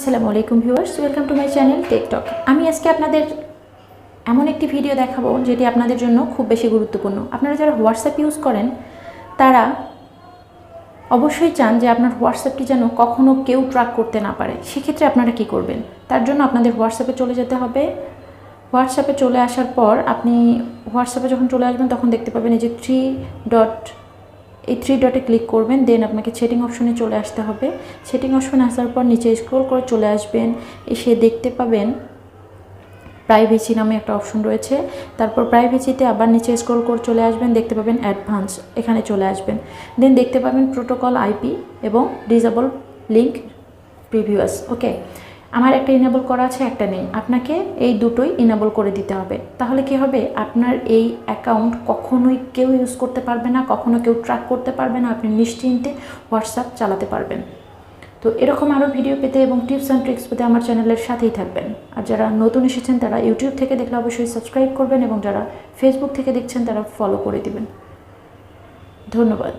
আসসালামু আলাইকুম viewers, welcome to my channel TechTalk. আমি আজকে আপনাদের এমন একটি ভিডিও দেখাবো যেটি আপনাদের জন্য খুব বেশি গুরুত্বপূর্ণ। আপনারা যারা হোয়াটসঅ্যাপ ইউজ করেন, তারা অবশ্যই চান যে আপনার হোয়াটসঅ্যাপটি যেন কখনো কেউ ট্র্যাক করতে না পারে। সেক্ষেত্রে আপনারা কি করবেন? তার জন্য আপনাদের হোয়াটসঅ্যাপে চলে যেতে হবে। হোয়াটসঅ্যাপে চলে আসার পর আপনি হোয়াটসঅ্যাপে যখন চলে আসবেন, তখন দেখতে পাবেন এই যে থ্রি ডট এই থ্রি ডটে ক্লিক করবেন দেন আপনাকে সেটিং অপশনে চলে আসতে হবে। সেটিং অপশনে আসার পর নিচে স্ক্রল করে চলে আসবেন, এসে দেখতে পাবেন প্রাইভেসি নামে একটা অপশন রয়েছে। তারপর প্রাইভেসিতে আবার নিচে স্ক্রল করে চলে আসবেন, দেখতে পাবেন অ্যাডভান্স এখানে চলে আসবেন। দেন দেখতে পাবেন প্রোটোকল আইপি এবং ডিজেবল লিঙ্ক প্রিভিউয়াস ওকে আমার একটা ইনেবল করা আছে, একটা নেই। আপনাকে এই দুটোই ইনেবল করে দিতে হবে। তাহলে কি হবে? আপনার এই অ্যাকাউন্ট কখনোই কেউ ইউজ করতে পারবে না, কখনো কেউ ট্র্যাক করতে পারবে না, আপনি নিশ্চিন্তে হোয়াটসঅ্যাপ চালাতে পারবেন। তো এরকম আরও ভিডিও পেতে এবং টিপস অ্যান্ড ট্রিক্স পেতে আমার চ্যানেলের সাথেই থাকবেন। আর যারা নতুন এসেছেন, তারা ইউটিউব থেকে দেখলে অবশ্যই সাবস্ক্রাইব করবেন এবং যারা ফেসবুক থেকে দেখছেন, তারা ফলো করে দিবেন। ধন্যবাদ।